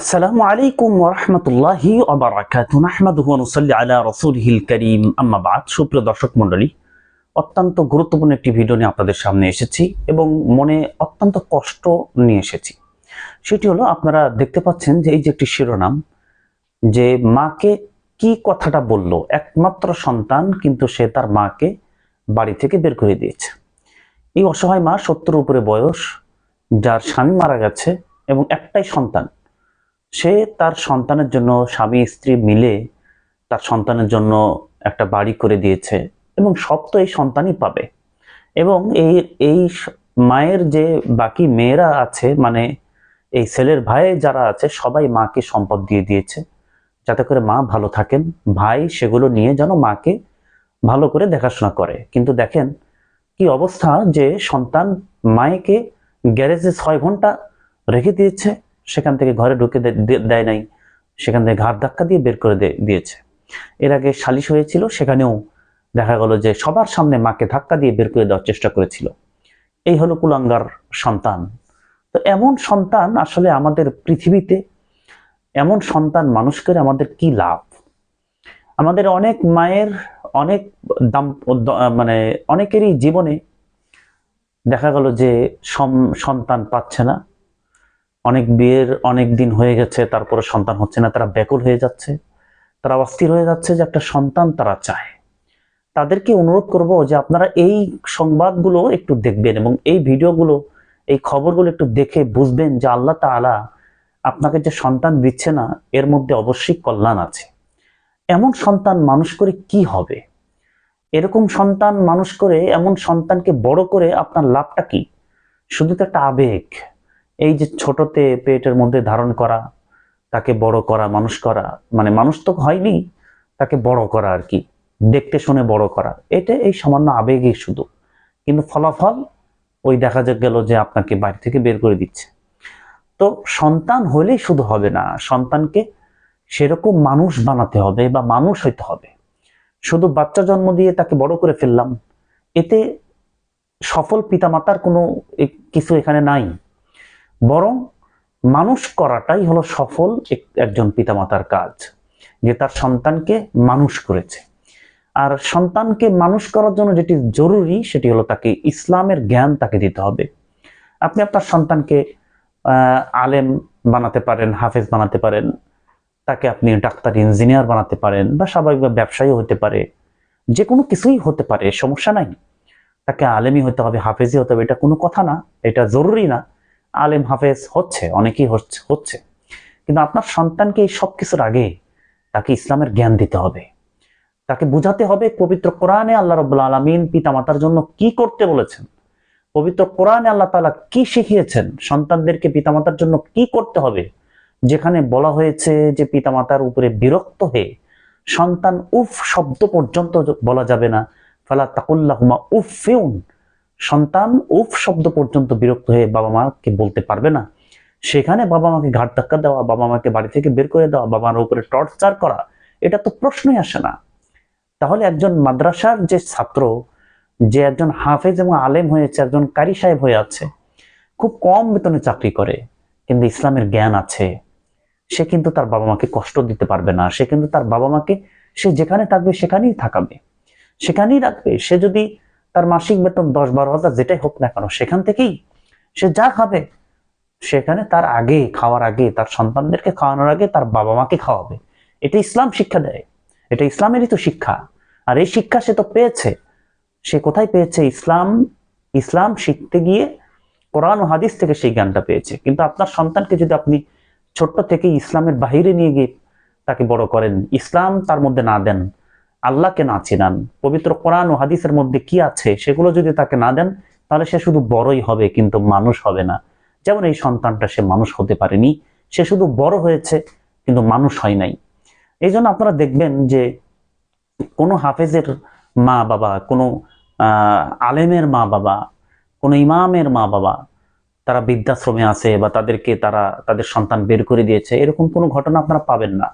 আসসালামু আলাইকুম ওরহমতুল্লাহি ওবরাকাতু নাহমাদুহু ওয়া নুসাল্লি আলা রাসূলিহিল কারীম। আম্মা বাদ। সুপ্রিয় দর্শক মণ্ডলী, অত্যন্ত গুরুত্বপূর্ণ একটি ভিডিও নিয়ে আপনাদের সামনে এসেছি এবং মনে অত্যন্ত কষ্ট নিয়ে এসেছি। সেটি হলো, আপনারা দেখতে পাচ্ছেন যে এই যে একটি শিরোনাম, যে মাকে কি কথাটা বলল, একমাত্র সন্তান, কিন্তু সে তার মাকে বাড়ি থেকে বের করে দিয়েছে। এই অসহায় মা সত্তর উপরে বয়স, যার স্বামী মারা গেছে এবং একটাই সন্তান। সে তার সন্তানের জন্য স্বামী স্ত্রী মিলে তার সন্তানের জন্য একটা বাড়ি করে দিয়েছে এবং সব তো এই সন্তানই পাবে। এবং এই এই মায়ের যে বাকি মেয়েরা আছে মানে এই ছেলের ভাই যারা আছে, সবাই মাকে সম্পদ দিয়ে দিয়েছে। যাতে করে মা ভালো থাকেন। ভাই সেগুলো নিয়ে যেন মাকে ভালো করে দেখাশোনা করে। কিন্তু দেখেন কি অবস্থা যে সন্তান মায়েকে গ্যারেজে ছয় ঘণ্টা রেখে দিয়েছে। সেখান থেকে ঘরে ঢুকে দেয় নাই। সেখান থেকে ঘাট ধাক্কা দিয়ে বের করে দিয়েছে। এর আগে সালিশ হয়েছিল, সেখানেও দেখা গেল যে সবার সামনে মাকে ধাক্কা দিয়ে বের করে দেওয়ার চেষ্টা করেছিল। এই হলো কুলাঙ্গার সন্তান। তো এমন সন্তান আসলে আমাদের পৃথিবীতে, এমন সন্তান মানুষ করে আমাদের কি লাভ? আমাদের অনেক মায়ের অনেক দাম মানে অনেকেরই জীবনে দেখা গেল যে সন্তান পাচ্ছে না। অনেক বিয়ের অনেক দিন হয়ে গেছে, তারপরে সন্তান হচ্ছে না, তারা ব্যাকুল হয়ে যাচ্ছে। তারা অস্থির হয়ে যাচ্ছে যে একটা সন্তান তারা চায়। তাদেরকে অনুরোধ করব যে আপনারা এই সংবাদগুলো একটু দেখবেন এবং এই ভিডিওগুলো, এই খবরগুলো একটু দেখে বুঝবেন যে আল্লাহ তাআলা আপনাকে যে সন্তান দিচ্ছে না, এর মধ্যে অবশ্যই কল্যাণ আছে। এমন সন্তান মানুষ করে কি হবে? এরকম সন্তান মানুষ করে, এমন সন্তানকে বড় করে আপনার লাভটা কি? শুধু তো একটা আবেগ। এই যে ছোটতে পেটের মধ্যে ধারণ করা, তাকে বড় করা, মানুষ করা মানে মানুষ তো হয়নি, তাকে বড় করা আর কি, দেখতে শুনে বড় করা, এটা এই সামান্য আবেগই শুধু। কিন্তু ফলাফল ওই দেখা গেল যে আপনাকে বাড়ি থেকে বের করে দিচ্ছে। তো সন্তান হলেই শুধু হবে না, সন্তানকে সেরকম মানুষ বানাতে হবে বা মানুষ হইতে হবে। শুধু বাচ্চা জন্ম দিয়ে তাকে বড় করে ফেললাম, এতে সফল পিতামাতার কোনো কিছু এখানে নাই। বরং মানুষ করাটাই হলো সফল এক- একজন পিতামাতার কাজ, যে তার সন্তানকে মানুষ করেছে। আর সন্তানকে মানুষ করার জন্য যেটি জরুরি, সেটি হলো তাকে ইসলামের জ্ঞান তাকে দিতে হবে। আপনি আপনার সন্তানকে আলেম বানাতে পারেন, হাফেজ বানাতে পারেন, তাকে আপনি ডাক্তার, ইঞ্জিনিয়ার বানাতে পারেন বা স্বাভাবিকভাবে ব্যবসায়ী হতে পারে যে কোনো কিছুই হতে পারে, সমস্যা নাই। তাকে আলেমই হতে হবে, হাফেজই হতে হবে, এটা কোনো কথা না, এটা জরুরি না। আলেম হাফেজ হচ্ছে, অনেকেই হচ্ছে হচ্ছে। কিন্তু আপনার সন্তানকে এই সব কিছুর আগে তাকে ইসলামের জ্ঞান দিতে হবে। তাকে বুঝাতে হবে পবিত্র কোরআনে আল্লাহ রব্বুল আলমিন পিতামাতার জন্য কি করতে বলেছেন। পবিত্র কোরআনে আল্লাহ তাআলা কি শিখিয়েছেন, সন্তানদেরকে পিতামাতার জন্য কি করতে হবে। যেখানে বলা হয়েছে যে পিতামাতার উপরে বিরক্ত হয়ে সন্তান উফ শব্দ পর্যন্ত বলা যাবে না। ফালা তাকুল্লাহুমা উফ ফেউন সন্তান উফ শব্দ পর্যন্ত বিরক্ত হয়ে বাবা মাকে বলতে পারবে না। সেখানে বাবা মাকে ঘাট ধাক্কা দেওয়া, বাবা মাকে বাড়ি থেকে বের করে দেওয়া, বাবা মার উপরে টর্চার করা, এটা তো প্রশ্নই আসে না। তাহলে একজন মাদ্রাসার যে ছাত্র, যে একজন হাফেজ এবং আলেম হয়েছে, একজন কারি সাহেব হয়ে আছে, খুব কম বেতনে চাকরি করে, কিন্তু ইসলামের জ্ঞান আছে। সে কিন্তু তার বাবা মাকে কষ্ট দিতে পারবে না, সে কিন্তু তার বাবা মাকে, সে যেখানে থাকবে সেখানেই থাকাবে। সেখানেই রাখবে। সে যদি তার মাসিক বেতন দশ বারো হাজার, যেটাই হোক না কেন, সেখান থেকেই সে যা খাবে, সেখানে তার আগে, খাওয়ার আগে, তার সন্তানদেরকে খাওয়ানোর আগে তার বাবা মাকে খাওয়াবে। এটা ইসলাম শিক্ষা দেয়। এটা ইসলামেরই তো শিক্ষা। আর এই শিক্ষা সে তো পেয়েছে। সে কোথায় পেয়েছে? ইসলাম ইসলাম শিখতে গিয়ে কোরআন ও হাদিস থেকে সেই জ্ঞানটা পেয়েছে। কিন্তু আপনার সন্তানকে যদি আপনি ছোট্ট থেকে ইসলামের বাহিরে নিয়ে গিয়ে তাকে বড় করেন, ইসলাম তার মধ্যে না দেন আল্লাহকে না চিনান, পবিত্র কোরআন ও হাদিসের মধ্যে কি আছে সেগুলো যদি তাকে না দেন, তাহলে সে শুধু বড়ই হবে, কিন্তু মানুষ হবে না। যেমন এই সন্তানটা সে মানুষ হতে পারেনি, সে শুধু বড় হয়েছে, কিন্তু মানুষ হয় নাই। এই জন্য আপনারা দেখবেন যে কোনো হাফেজের মা বাবা কোনো আলেমের মা বাবা কোনো ইমামের মা বাবা তারা বৃদ্ধাশ্রমে আছে বা তাদেরকে তারা, তাদের সন্তান বের করে দিয়েছে, এরকম কোনো ঘটনা আপনারা পাবেন না।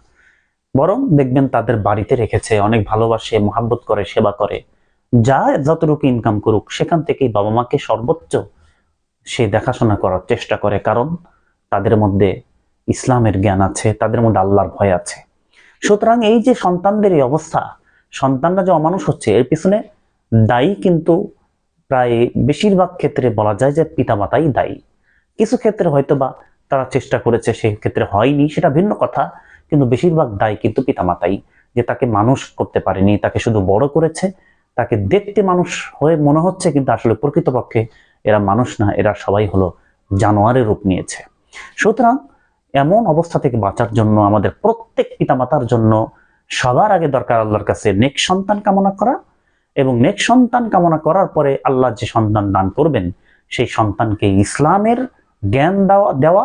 বরং দেখবেন তাদের বাড়িতে রেখেছে, অনেক ভালোবাসে, মহাব্বত করে, সেবা করে। যা যতটুকু ইনকাম করুক, সেখান থেকেই বাবা মাকে সর্বোচ্চ সে দেখাশোনা করার চেষ্টা করে। কারণ তাদের মধ্যে ইসলামের জ্ঞান আছে, তাদের মধ্যে আল্লাহর ভয় আছে। সুতরাং এই যে সন্তানদের এই অবস্থা, সন্তানরা যে অমানুষ হচ্ছে, এর পিছনে দায়ী কিন্তু প্রায় বেশিরভাগ ক্ষেত্রে বলা যায় যে পিতামাতাই দায়ী। কিছু ক্ষেত্রে হয়তো বা তারা চেষ্টা করেছে, সেই ক্ষেত্রে হয়নি, সেটা ভিন্ন কথা। কিন্তু বেশিরভাগ দায় কিন্তু পিতামাতাই, যে তাকে মানুষ করতে পারেনি, তাকে শুধু বড় করেছে, তাকে দেখতে মানুষ হয়ে মনে হচ্ছে কিন্তু আসলে প্রকৃতপক্ষে এরা মানুষ না, এরা সবাই হলো জানোয়ারের রূপ নিয়েছে। সুতরাং এমন অবস্থা থেকে বাঁচার জন্য, আমাদের প্রত্যেক পিতামাতার জন্য সবার আগে দরকার আল্লাহর কাছে নেক সন্তান কামনা করা এবং নেক সন্তান কামনা করার পরে আল্লাহ যে সন্তান দান করবেন, সেই সন্তানকে ইসলামের জ্ঞান দেওয়া দেওয়া,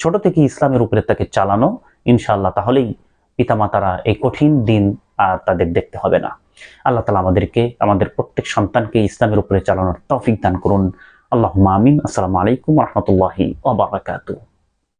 ছোট থেকে ইসলামের উপরে তাকে চালানো ইনশাআল্লাহ, তাহলেই পিতামাতারা এই কঠিন দিন আর তাদের দেখতে হবে না। আল্লাহ তালা আমাদেরকে, আমাদের প্রত্যেক সন্তানকে ইসলামের উপরে চালানোর তৌফিক দান করুন। আল্লাহ মামিন আসসালামু আলাইকুম রহমতুল্লাহি ওবরাকাতুহ